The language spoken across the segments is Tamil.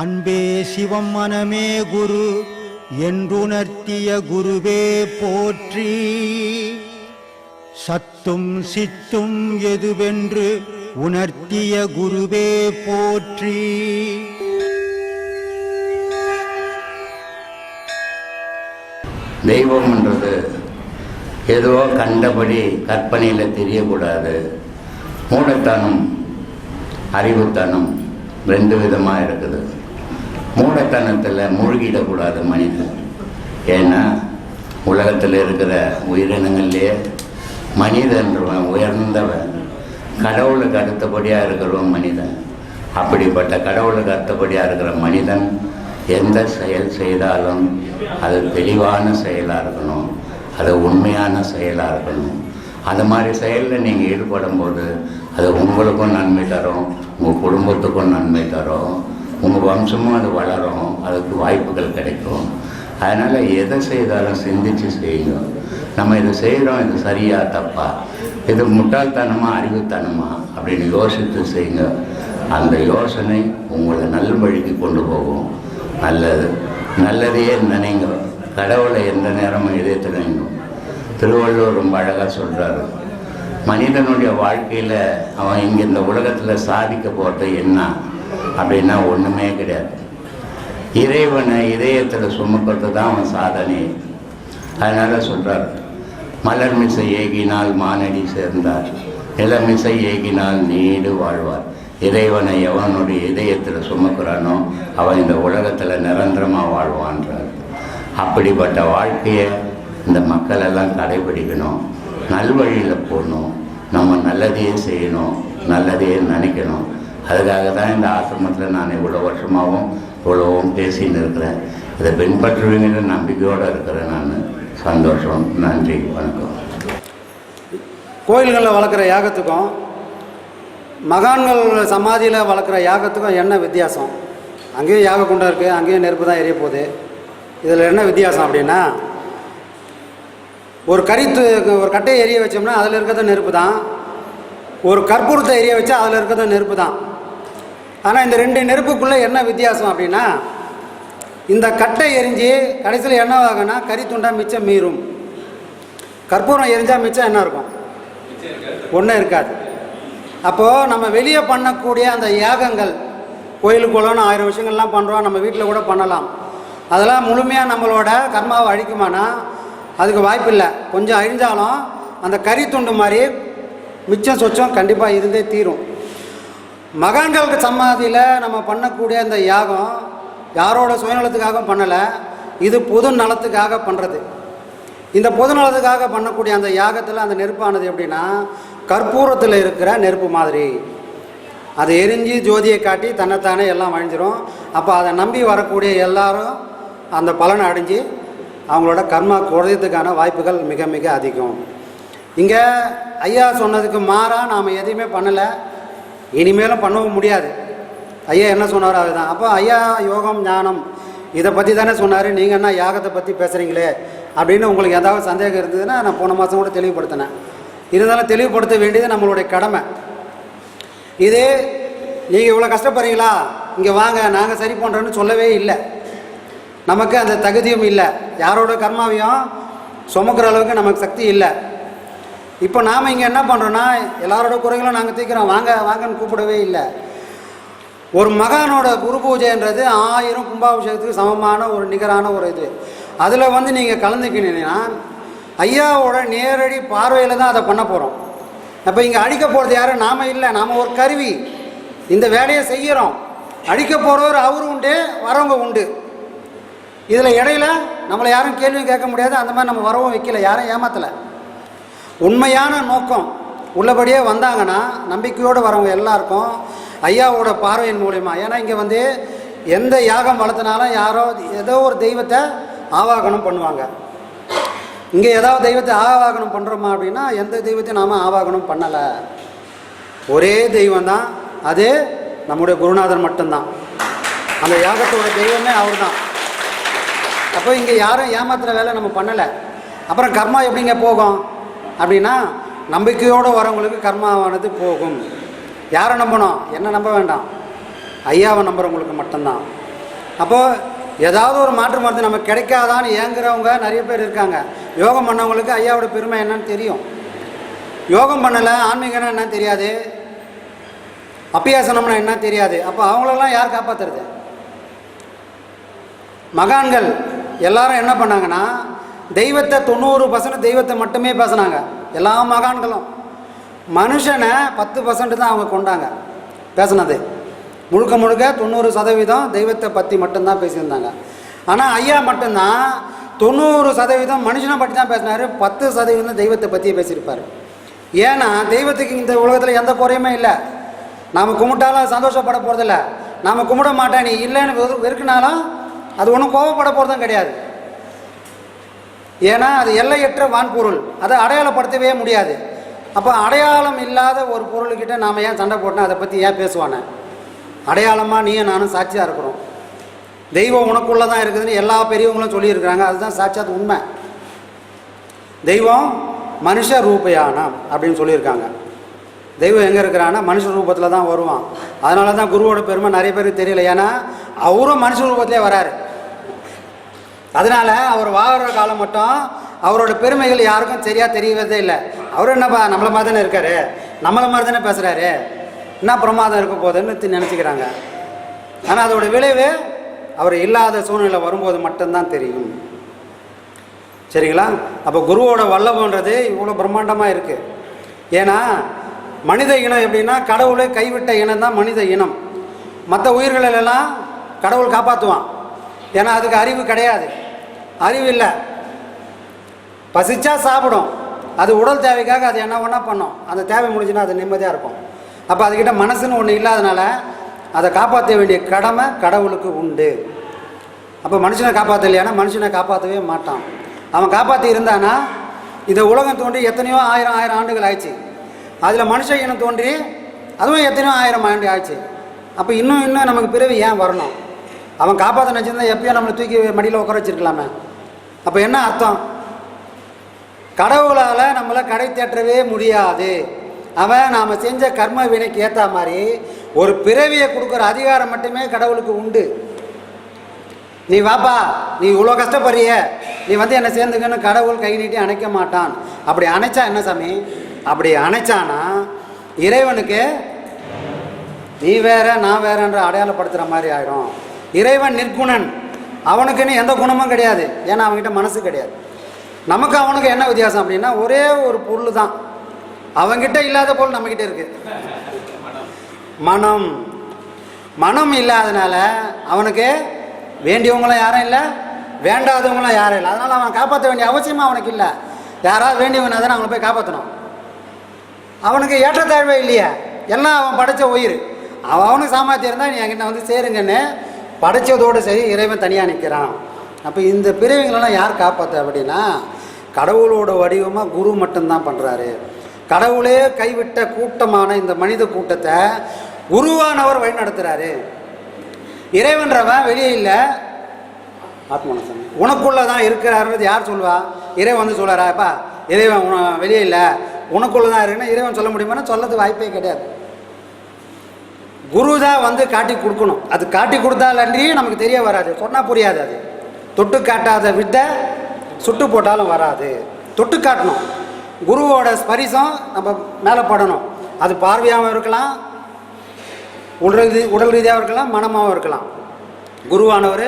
அன்பே சிவம் மனமே குரு என்றுணர்த்திய குருவே போற்றி. சத்தும் சித்தும் எதுவென்று உணர்த்திய குருவே போற்றி. தெய்வம்ன்றது ஏதோ கண்டபடி கற்பனையில் தெரியக்கூடாது. மூடத்தனம் அறிவுத்தனம் ரெண்டு விதமாக இருக்குது. மூடத்தனத்தில் மூழ்கிடக்கூடாது மனிதன். ஏன்னா உலகத்தில் இருக்கிற உயிரினங்கள்லேயே மனிதன்றவன் உயர்ந்தவன். கடவுளுக்கு அடுத்தபடியாக இருக்கிறவன் மனிதன். அப்படிப்பட்ட கடவுளுக்கு அடுத்தபடியாக இருக்கிற மனிதன் எந்த செயல் செய்தாலும் அது தெளிவான செயலாக இருக்கணும். அது உண்மையான செயலாக இருக்கணும். அந்த மாதிரி செயலில் நீங்கள் ஈடுபடும் போது அது உங்களுக்கும் நன்மை தரும் உங்கள் குடும்பத்துக்கும் நன்மை தரும் உங்கள் வம்சமும் அது வளரும் அதுக்கு வாய்ப்புகள் கிடைக்கும். அதனால் எதை செய்தாலும் சிந்திச்சு செய்யுங்க நம்ம இதை செய்கிறோம் இது சரியா தப்பா? இது முட்டாள்தனமா அறிவுத்தனமா? அப்படின்னு யோசித்து செய்யுங்க. அந்த யோசனை உங்களை நல்ல வழிக்கு கொண்டு போகும். நல்லது. நல்லதையே நினைங்க. கடவுளை எந்த நேரமும் இதே நினைங்க. திருவள்ளுவர் ரொம்ப அழகாக சொல்கிறாரு மனிதனுடைய வாழ்க்கையில் அவன் இங்கே இந்த உலகத்தில் சாதிக்க போகிறது என்ன அப்படின்னா ஒன்றுமே கிடையாது. இறைவனை இதயத்தில் சுமக்கிறது தான் அவன் சாதனை. அதனால் சொல்கிறார் மலர் மிசை ஏகினால் மானடி சேர்ந்தார் நிலமிசை ஏகினால் நீடு வாழ்வார். இறைவனை எவனுடைய இதயத்தில் சுமக்கிறானோ அவன் இந்த உலகத்தில் நிரந்தரமாக வாழ்வான்றார் அப்படிப்பட்ட வாழ்க்கையை இந்த மக்கள் எல்லாம் கடைபிடிக்கணும். நல்வழியில் போடணும். நம்ம நல்லதையே செய்யணும். நல்லதையே நினைக்கணும். அதுக்காக தான் இந்த ஆசிரமத்தில் நான் இவ்வளோ வருஷமாகவும் இவ்வளோவும் பேசின்னு இருக்கிறேன். இதை பின்பற்றுவீங்கன்ற நம்பிக்கையோடு இருக்கிறேன் நான். சந்தோஷம். நன்றி. வணக்கம். கோயில்களில் வளர்க்குற யாகத்துக்கும் மகான்கள் சமாதியில் வளர்க்குற யாகத்துக்கும் என்ன வித்தியாசம்? அங்கேயும் யாக குண்டம் இருக்குது அங்கேயும் நெருப்பு தான் எரிய போகுது. இதில் என்ன வித்தியாசம் அப்படின்னா ஒரு கரித்து ஒரு கட்டையை எரிய வச்சோம்னா அதில் இருக்கிறத நெருப்பு தான். ஒரு கற்பூரத்தை எரிய வச்சா அதில் இருக்கிறத நெருப்பு தான். ஆனால் இந்த ரெண்டு நெருப்புக்குள்ளே என்ன வித்தியாசம் அப்படின்னா இந்த கட்டை எரிஞ்சு கடைசியில் என்ன ஆகும்னா கறி துண்டா மிச்சம் மீறும். கற்பூரம் எரிஞ்சால் மிச்சம் என்ன இருக்கும்? ஒன்றும் இருக்காது. அப்போது நம்ம வெளியே பண்ணக்கூடிய அந்த யாகங்கள் கோயிலுக்கு போகலான்னு ஆயிரம் விஷயங்கள்லாம் பண்ணுறோம் நம்ம வீட்டில் கூட பண்ணலாம். அதெல்லாம் முழுமையாக நம்மளோட கர்மாவை அழிக்குமானா அதுக்கு வாய்ப்பு இல்லை கொஞ்சம் அழிஞ்சாலும் அந்த கறி துண்டு மாதிரி மிச்சம் சொச்சம் கண்டிப்பாக இருந்தே தீரும். மகான்களுக்கு சமாதியில் நம்ம பண்ணக்கூடிய அந்த யாகம் யாரோட சுயநலத்துக்காகவும் பண்ணலை இது பொது நலத்துக்காக பண்ணுறது இந்த பொது நலத்துக்காக பண்ணக்கூடிய அந்த யாகத்தில் அந்த நெருப்பானது எப்படின்னா கற்பூரத்தில் இருக்கிற நெருப்பு மாதிரி. அது எரிஞ்சு ஜோதியை காட்டி தன்னைத்தானே எல்லாம் அழிஞ்சிரும். அப்போ அதை நம்பி வரக்கூடிய எல்லாரும் அந்த பலனை அடைஞ்சு அவங்களோட கர்மா குறையத்துக்கான வாய்ப்புகள் மிக மிக அதிகம். இங்கே ஐயா சொன்னதுக்கு மாறாக நாம் எதையுமே பண்ணலை. இனிமேலும் பண்ணவும் முடியாது. ஐயா என்ன சொன்னாரோ அதுதான். அப்போ ஐயா யோகம் ஞானம் இதை பற்றி தானே சொன்னார். நீங்கள் என்ன யாகத்தை பற்றி பேசுகிறீங்களே அப்படின்னு உங்களுக்கு ஏதாவது சந்தேகம் இருந்ததுன்னா நான் போன மாதம் கூட தெளிவுபடுத்தினேன். இருந்தாலும் தெளிவுபடுத்த வேண்டியது நம்மளுடைய கடமை. இது நீங்கள் இவ்வளோ கஷ்டப்படுறீங்களா? இங்கே வாங்க நாங்கள் சரி பண்ணுறோன்னு சொல்லவே இல்லை. நமக்கு அந்த தகுதியும் இல்லை. யாரோட கர்மாவையும் சுமக்கிற அளவுக்கு நமக்கு சக்தி இல்லை. இப்போ நாம் இங்கே என்ன பண்ணுறோன்னா எல்லாரோட குறைகளும் நாங்கள் தீக்கிறோம் வாங்க வாங்கன்னு கூப்பிடவே இல்லை. ஒரு மகானோட குரு பூஜைன்றது ஆயிரம் கும்பாபிஷேகத்துக்கு சமமான ஒரு நிகரான ஒரு இது. அதில் வந்து நீங்கள் கலந்துக்கினீங்கன்னா ஐயாவோட நேரடி பார்வையில் தான் அதை பண்ண போகிறோம் அப்போ இங்கே அழிக்க போகிறது யாரும் நாம் இல்லை. நாம் ஒரு கருவி. இந்த வேலையை செய்கிறோம் அழிக்க போகிறவர் அவரும் உண்டு வரவங்க உண்டு. இதில் இடையில நம்மளை யாரும் கேள்வியும் கேட்க முடியாது. அந்த மாதிரி நம்ம வரவும் வைக்கல. யாரும் ஏமாத்தலை. உண்மையான நோக்கம் உள்ளபடியே வந்தாங்கன்னா நம்பிக்கையோடு வரவங்க எல்லாருக்கும் ஐயாவோட பார்வையின் மூலிமா ஏன்னா இங்கே வந்து எந்த யாகம் வளர்த்தினாலும் யாரோ ஏதோ ஒரு தெய்வத்தை ஆவாகனம் பண்ணுவாங்க. இங்கே ஏதாவது தெய்வத்தை ஆவாகனம் பண்ணுறோமா அப்படின்னா எந்த தெய்வத்தையும் நாம் ஆவாகனம் பண்ணலை. ஒரே தெய்வம் தான் அது நம்முடைய குருநாதர் மட்டும்தான். அந்த யாகத்தோட தெய்வமே அவர் தான் அப்போ இங்கே யாரும் ஏமாத்துற வேலை நம்ம பண்ணலை. அப்புறம் கர்மா எப்படிங்க போகும்? அப்படின்னா நம்பிக்கையோடு வரவங்களுக்கு கர்மாவானது போகும். யாரை நம்பணும்? என்ன நம்ப வேண்டாம். ஐயாவை நம்புறவங்களுக்கு மட்டும்தான். அப்போது ஏதாவது ஒரு மாற்று மருந்து நமக்கு கிடைக்காதான்னு ஏங்குறவங்க நிறைய பேர் இருக்காங்க. யோகம் பண்ணவங்களுக்கு ஐயாவோட பெருமை என்னன்னு தெரியும். யோகம் பண்ணலை ஆன்மீகம்னா என்னன்னு தெரியாது? அப்பியாசனம்னா என்ன தெரியாது? அப்போ அவங்களெல்லாம் யார் காப்பாத்துறது? மகான்கள். எல்லாரும் என்ன பண்ணாங்கன்னா தெய்வத்தை தொண்ணூறு பர்சன்ட் தெய்வத்தை மட்டுமே பேசுனாங்க. எல்லா மகான்களும். மனுஷனை பத்து பர்சன்ட் தான் அவங்க கொண்டாங்க. பேசுனது. முழுக்க முழுக்க தொண்ணூறு சதவீதம் தெய்வத்தை பற்றி மட்டும்தான் பேசியிருந்தாங்க. ஆனால் ஐயா மட்டும்தான் தொண்ணூறு சதவீதம் மனுஷனை பற்றி தான் பேசினார். பத்து சதவீதம் தெய்வத்தை பற்றியே பேசியிருப்பார். ஏன்னா தெய்வத்துக்கு இந்த உலகத்தில் எந்த குறையுமே இல்லை. நாம் கும்பிட்டாலும் சந்தோஷப்பட போகிறதில்ல நாம் கும்பிட மாட்டேன் நீ இல்லைன்னு வெறு- வெறுக்கினாலும் அது ஒன்றும் கோவப்பட போகிறதும் கிடையாது. ஏன்னா அது எல்லையற்ற வான்பொருள். அதை அடையாளப்படுத்தவே முடியாது. அப்போ அடையாளம் இல்லாத ஒரு பொருள்கிட்ட நாம் ஏன் சண்டை போட்டோம் அதை பற்றி ஏன் பேசுவானே? அடையாளமாக நீயும் நானும் சாட்சியாக இருக்கிறோம். தெய்வம் உனக்குள்ளே தான் இருக்குதுன்னு எல்லா பெரியவங்களும் சொல்லியிருக்கிறாங்க. அதுதான் சாட்சாத் உண்மை. தெய்வம் மனுஷ ரூபயானம் அப்படின்னு சொல்லியிருக்காங்க. தெய்வம் எங்கே இருக்கிறான்னா மனுஷ ரூபத்தில் தான் வருவான். அதனால தான் குருவோட பெருமை நிறைய பேருக்கு தெரியல. ஏன்னா அவரும் மனுஷ ரூபத்திலே வராரு. அதனால அவர் வாழ்கிற காலம் மட்டும் அவரோட பெருமைகள் யாருக்கும் சரியாக தெரியவதே இல்லை. அவர் என்னப்பா நம்மள மாதிரி தானே இருக்காரு? நம்மளை மாதிரி தானே பேசுகிறாரு என்ன பிரமாதம் இருக்க போகுதுன்னு நினச்சிக்கிறாங்க. ஆனால் அதோட விளைவு அவர் இல்லாத சூழ்நிலை வரும்போது மட்டும்தான் தெரியும். சரிங்களா? அப்போ குருவோட வல்லபன்றது இவ்வளோ பிரம்மாண்டமாக இருக்குது ஏன்னா மனித இனம் எப்படின்னா கடவுளை கைவிட்ட இனம் தான் மனித இனம். மற்ற உயிர்களெல்லாம் கடவுள் காப்பாற்றுவான் ஏன்னா அதுக்கு அறிவு கிடையாது. அறிவு இல்லை பசிச்சா சாப்பிடும். அது உடல் தேவைக்காக அது என்ன ஒன்றா பண்ணும். அந்த தேவை முடிஞ்சுன்னா அது நிம்மதியாக இருக்கும். அப்போ அதுக்கிட்ட மனசுன்னு ஒன்று இல்லாதனால அதை காப்பாற்ற வேண்டிய கடமை கடவுளுக்கு உண்டு. அப்போ மனுஷனை காப்பாற்றலையானா மனுஷனை காப்பாற்றவே மாட்டான். அவன் காப்பாற்றி இருந்தானா? இந்த உலகம் தோன்றி எத்தனையோ ஆயிரம் ஆயிரம் ஆண்டுகள் ஆயிடுச்சு. அதில் மனுஷ இனம் தோன்றி அதுவும் எத்தனையோ ஆயிரம் ஆண்டு ஆயிடுச்சு. அப்போ இன்னும் இன்னும் நமக்கு பிறவி ஏன் வரணும்? அவன் காப்பாற்ற நினச்சிருந்தா எப்பயோ நம்மளை தூக்கி மடியில் உட்கார வச்சிருக்கலாமே. அப்போ என்ன அர்த்தம்? கடவுளால் நம்மளை கடை தேற்றவே முடியாது. அவன் நாம் செஞ்ச கர்ம வினைக்கு ஏற்ற மாதிரி ஒரு பிறவியை கொடுக்குற அதிகாரம் மட்டுமே கடவுளுக்கு உண்டு. நீ வாப்பா நீ இவ்வளோ கஷ்டப்படுறிய? நீ வந்து என்னை சேர்ந்துக்கன்னு கடவுள் கை நீட்டி அணைக்க மாட்டான். அப்படி அணைச்சா என்ன சாமி? அப்படி அணைச்சானா இறைவனுக்கு நீ வேற நான் வேறன்ற அடையாளப்படுத்துகிற மாதிரி ஆயிடும் இறைவன் நிற்குணன். அவனுக்குன்னு எந்த குணமும் கிடையாது. ஏன்னா அவன்கிட்ட மனசு கிடையாது. நமக்கு அவனுக்கு என்ன வித்தியாசம் அப்படின்னா ஒரே ஒரு பொருள் தான் அவன்கிட்ட இல்லாத பொருள் நம்மக்கிட்ட இருக்கு. மனம். மனம் இல்லாதனால அவனுக்கு வேண்டியவங்களும் யாரும் இல்லை வேண்டாதவங்களும் யாரும் இல்லை. அதனால் அவன் காப்பாற்ற வேண்டிய அவசியமும் அவனுக்கு இல்லை. யாராவது வேண்டியவனா தானே அவனை போய் காப்பாற்றணும் அவனுக்கு ஏற்றத்தாழ்வே இல்லையா. எல்லாம் அவன் படைச்ச உயிர். அவன் அவனுக்கு சாமர்த்தியம் இருந்தால் நீ என்கிட்ட வந்து சேருங்கன்னு படைச்சதோடு சரி இறைவன் தனியாக நிற்கிறான் அப்போ இந்த பிரிவுங்களெல்லாம் யார் காப்பாற்ற அப்படின்னா கடவுளோட வடிவமாக குரு மட்டும்தான் பண்ணுறாரு கடவுளே கைவிட்ட கூட்டமான இந்த மனித கூட்டத்தை குருவானவர் வழி நடத்துகிறாரு இறைவன்றவன் வெளியே இல்லை. ஆத்மனசன் உனக்குள்ளே தான் இருக்கிறாருன்றது யார் சொல்லுவா? இறைவன் வந்து சொல்கிறாப்பா இறைவன் உன வெளியே இல்லை. உனக்குள்ளே தான் இருக்குன்னா இறைவன் சொல்ல முடியுமானா சொல்லது வாய்ப்பே கிடையாது. குரு தான் வந்து காட்டி கொடுக்கணும். அது காட்டி கொடுத்தாலன்றி நமக்கு தெரிய வராது. சொன்னால் புரியாது அது. தொட்டு காட்டாத வித்தை சுட்டு போட்டாலும் வராது. தொட்டு காட்டணும். குருவோட ஸ்பரிசம் நம்ம மேலே படணும். அது பார்வையாகவும் இருக்கலாம் உடல் ரீதி உடல் ரீதியாகவும் இருக்கலாம் மனமாகவும் இருக்கலாம். குருவானவர்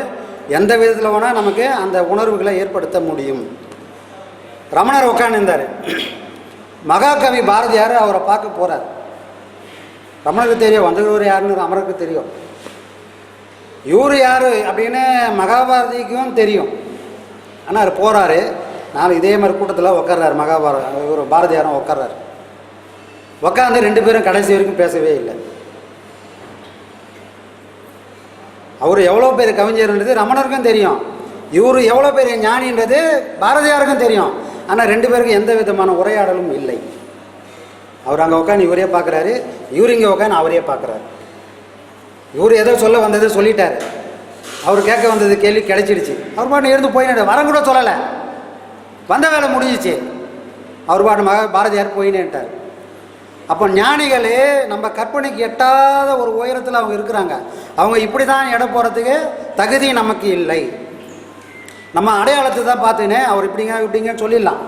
எந்த விதத்தில் வேணால் நமக்கு அந்த உணர்வுகளை ஏற்படுத்த முடியும். ரமணர் உட்காந்துருந்தார் மகாகவி பாரதியார் அவரை பார்க்க போகிறார் ரமணருக்கு தெரியும். வந்தவர் யாருன்னு அமருக்கு தெரியும். இவர் யார் அப்படின்னு மகாபாரதிக்கும் தெரியும். ஆனால் அவர் போகிறாரு நான் இதே மாதிரி கூட்டத்தில் உட்கார்றாரு மகாபாரத இவர் பாரதியாரும் உட்கார்றாரு உட்காந்து ரெண்டு பேரும் கடைசி வரைக்கும் பேசவே இல்லை. அவர் எவ்வளோ பேர் கவிஞர்ன்றது ரமணருக்கும் தெரியும். இவர் எவ்வளோ பேர் ஞானின்றது பாரதியாருக்கும் தெரியும். ஆனால் ரெண்டு பேருக்கும் எந்த விதமான உரையாடலும் இல்லை. அவர் அங்கே உட்காந்து இவரே பார்க்குறாரு இவர் இங்கே உட்காந்து அவரே பார்க்குறாரு இவர் ஏதோ சொல்ல வந்ததை சொல்லிட்டார். அவர் கேட்க வந்தது கேள்வி கிடைச்சிடுச்சு. அவர் பாட்டு இருந்து போயினேன் வரம் கூட சொல்லலை. வந்த வேலை முடிஞ்சிச்சு. அவர் பாட்டு மக பாரதியார் போயினேன்ட்டார். அப்போ ஞானிகளே நம்ம கற்பனைக்கு எட்டாத ஒரு உயரத்தில் அவங்க இருக்கிறாங்க. அவங்க இப்படி தான் இடம் போகிறதுக்கு தகுதி நமக்கு இல்லை. நம்ம அடையாளத்தை தான் பார்த்துக்கினே அவர் இப்படிங்க இப்படிங்கன்னு சொல்லிடலாம்.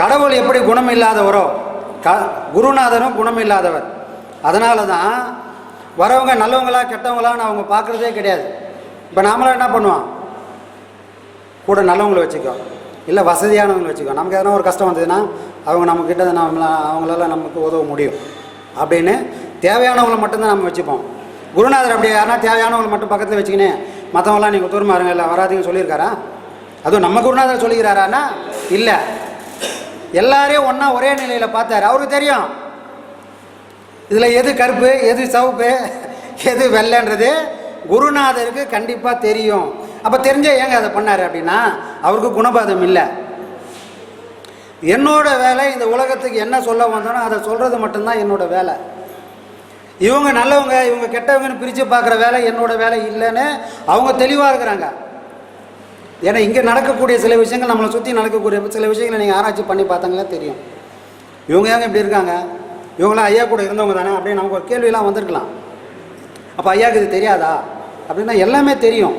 கடவுள் எப்படி குணம் இல்லாதவரோ க குருநாதரும் குணம் இல்லாதவர் அதனால தான் வரவங்க நல்லவங்களா கெட்டவங்களான்னு அவங்க பார்க்குறதே கிடையாது. இப்போ நாமளாம் என்ன பண்ணுவோம்? கூட நல்லவங்களை வச்சுக்கோ இல்லை வசதியானவங்களை வச்சுக்கோ நமக்கு எதனா ஒரு கஷ்டம் வந்ததுன்னா அவங்க நம்மக்கிட்ட நம்மள அவங்களால நமக்கு உதவ முடியும். அப்படின்னு தேவையானவங்களை மட்டும்தான் நம்ம வச்சுப்போம். குருநாதர் அப்படி யாருன்னா தேவையானவங்களை மட்டும் பக்கத்தில் வச்சுக்கினேன் மற்றவங்களாம் நீங்கள் தூரமாக இருங்க இல்லை வராதீங்கன்னு சொல்லியிருக்காரா? அதுவும் நம்ம குருநாதர் சொல்லிக்கிறாரான்னா இல்லை. எல்லாரையும் ஒன்றா ஒரே நிலையில் பார்த்தார். அவருக்கு தெரியும். இதில் எது கருப்பு எது சவுப்பு எது வெள்ளைன்றது குருநாதருக்கு கண்டிப்பாக தெரியும். அப்போ தெரிஞ்ச ஏங்க அதை பண்ணார் அப்படின்னா அவருக்கு குணபாதம் இல்லை. என்னோட வேலை இந்த உலகத்துக்கு என்ன சொல்ல வந்தோனோ அதை சொல்கிறது மட்டும்தான் என்னோட வேலை. இவங்க நல்லவங்க இவங்க கெட்டவங்கன்னு பிரித்து பார்க்குற வேலை என்னோட வேலை இல்லைன்னு அவங்க தெளிவாக இருக்கிறாங்க. ஏன்னா இங்கே நடக்கக்கூடிய சில விஷயங்கள் நம்மளை சுற்றி நடக்கக்கூடிய சில விஷயங்களை நீங்கள் ஆராய்ச்சி பண்ணி பார்த்தாங்களே தெரியும். இவங்க ஏங்க இப்படி இருக்காங்க? இவங்களாம் ஐயா கூட இருந்தவங்க தானே? அப்படின்னு நமக்கு ஒரு கேள்வியெல்லாம் வந்திருக்கலாம். அப்போ ஐயாவுக்கு இது தெரியாதா? அப்படின்னா எல்லாமே தெரியும்.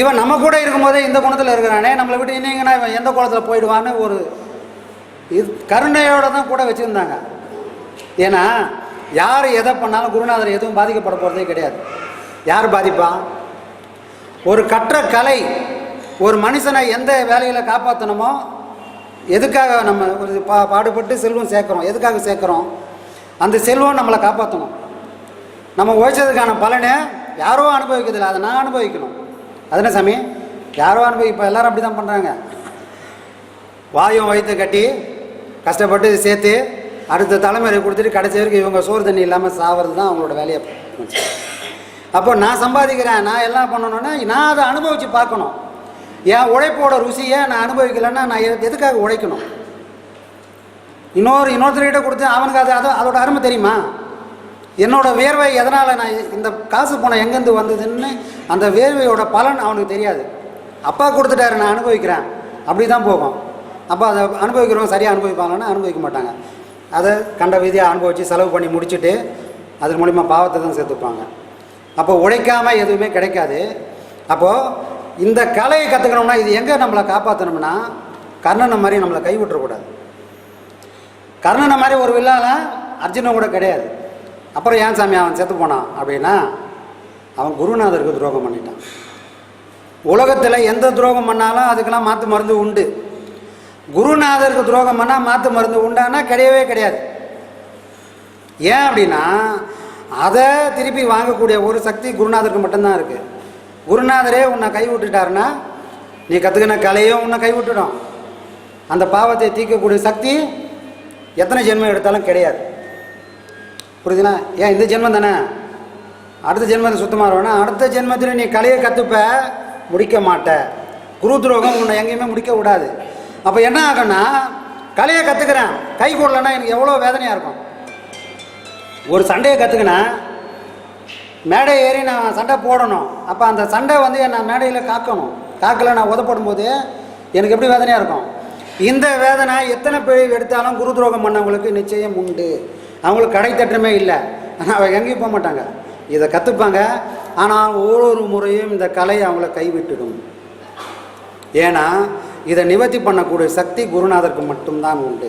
இவன் நம்ம கூட இருக்கும்போதே இந்த குணத்தில் இருக்கிறானே நம்மளை விட்டு இன்னிங்கன்னா இவன் எந்த குளத்தில் போயிடுவான்னு ஒரு இது கருணையோட தான் கூட வச்சுருந்தாங்க. ஏன்னா யார் எதை பண்ணாலும் குருநாதர் எதுவும் பாதிக்கப்பட போகிறதே கிடையாது. யார் பாதிப்பான் ஒரு கற்ற கலை ஒரு மனுஷனை எந்த வேலையில் காப்பாற்றணுமோ எதுக்காக நம்ம ஒரு பா பாடுபட்டு செல்வம் சேர்க்குறோம் எதுக்காக சேர்க்குறோம் அந்த செல்வம் நம்மளை காப்பாற்றணும் நம்ம உழைச்சதுக்கான பலனை யாரோ அனுபவிக்கிறதில்ல அதை நான் அனுபவிக்கணும். அதுன சாமி? யாரோ அனுபவி இப்போ எல்லோரும் அப்படி தான் பண்ணுறாங்க வாயும் வயிற்று கட்டி கஷ்டப்பட்டு சேர்த்து அடுத்த தலைமுறை கொடுத்துட்டு கடைசி வரைக்கும் இவங்க சோறு தண்ணி இல்லாமல் சாவது தான் அவங்களோட வேலையை. அப்போ நான் சம்பாதிக்கிறேன் நான் எல்லாம் பண்ணணுன்னா நான் அதை அனுபவித்து பார்க்கணும். என் உழைப்போட ருசியை நான் அனுபவிக்கலைன்னா நான் எதுக்காக உழைக்கணும்? இன்னொரு இன்னொருத்தர்கிட்ட கொடுத்து அவனுக்கு அது அது அதோட அருமை தெரியுமா? என்னோட வேர்வை எதனால் நான் இந்த காசு போன எங்கேருந்து வந்ததுன்னு அந்த வேர்வையோட பலன் அவனுக்கு தெரியாது. அப்பா கொடுத்துட்டாரு நான் அனுபவிக்கிறேன். அப்படி தான் போகும். அப்போ அதை அனுபவிக்கிறவங்க சரியாக அனுபவிப்பாங்கன்னா அனுபவிக்க மாட்டாங்க. அதை கண்ட விதியாக அனுபவித்து செலவு பண்ணி முடிச்சுட்டு அதன் மூலிமா பாவத்தை தான் சேர்த்துப்பாங்க. அப்போ உழைக்காமல் எதுவுமே கிடைக்காது. அப்போது இந்த கலையை கற்றுக்கணும்னா இது எங்கே நம்மளை காப்பாற்றணும்னா கர்ணனை மாதிரி நம்மளை கைவிட்டுறக்கூடாது. கர்ணனை மாதிரி ஒரு வில்லால் அர்ஜுனன் கூட கிடையாது. அப்புறம் ஏன் சாமி அவன் செத்து போனான் அப்படின்னா அவன் குருநாதருக்கு துரோகம் பண்ணிட்டான். உலகத்தில் எந்த துரோகம் பண்ணாலும் அதுக்கெல்லாம் மாற்று மருந்து உண்டு. குருநாதருக்கு துரோகம் பண்ணால் மாற்று மருந்து உண்டானா கிடையவே கிடையாது. ஏன் அப்படின்னா அதை திருப்பி வாங்கக்கூடிய ஒரு சக்தி குருநாதருக்கு மட்டும்தான் இருக்குது குருநாதரே உன்னை கைவிட்டுட்டாருன்னா நீ கற்றுக்கின கலையும் உன்னை கை விட்டுடும் அந்த பாவத்தை தீர்க்கக்கூடிய சக்தி எத்தனை ஜென்மம் எடுத்தாலும் கிடையாது. புரியுதுங்களா ஏன் இந்த ஜென்மம் தானே? அடுத்த ஜென்மத்தில் சுத்தமாக இருவேன்னா அடுத்த ஜென்மத்தில் நீ கலையை கற்றுப்ப முடிக்க மாட்ட. குரு துரோகம் உன்னை எங்கேயுமே முடிக்க விடாது. அப்போ என்ன ஆகும்னா கலையை கற்றுக்கிறேன் கை கூடலன்னா எனக்கு எவ்வளோ வேதனையாக இருக்கும். ஒரு சண்டையை கற்றுக்கினேன் மேடை ஏறி நான் சண்டை போடணும். அப்போ அந்த சண்டை வந்து நான் மேடையில் காக்கணும். காக்கலை நான் உதப்படும் போது எனக்கு எப்படி வேதனையாக இருக்கும்? இந்த வேதனை எத்தனை பிழை எடுத்தாலும் குரு துரோகம் பண்ணவங்களுக்கு நிச்சயம் உண்டு. அவங்களுக்கு கடை தட்டுமே இல்லை. ஆனால் அவங்க எங்கேயும் போக மாட்டாங்க. இதை கற்றுப்பாங்க ஆனால் ஒவ்வொரு முறையும் இந்த கலை அவங்கள கைவிட்டுடும். ஏன்னா இதை நிவர்த்தி பண்ணக்கூடிய சக்தி குருநாதருக்கு மட்டும்தான் உண்டு.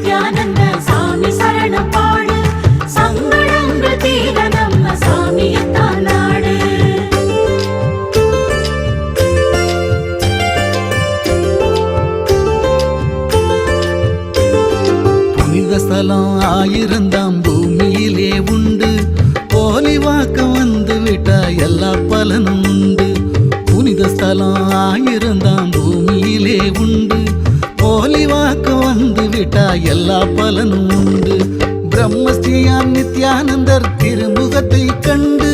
ஸ்தலம் ஆயிருந்தாம் பூமியிலே உண்டு. போலி வாக்கம் வந்து விட்டா எல்லா பலனும் உண்டு. புனித ஸ்தலம் ஆயிருந்தாம் பூமியிலே உண்டு. போலி வாக்கம் வந்து விட்டா எல்லா பலனும் உண்டு. நித்யானந்தர் திருமுகத்தை கண்டு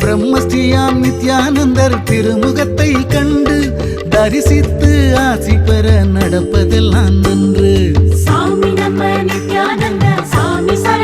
பிரம்மஸ்ரீயாம் நித்யானந்தர் திருமுகத்தை கண்டு தரிசித்து ஆசி பெற நடப்பதெல்லாம் நன்று. சாமி நம்ம நித்யானந்த சாமி சரணம்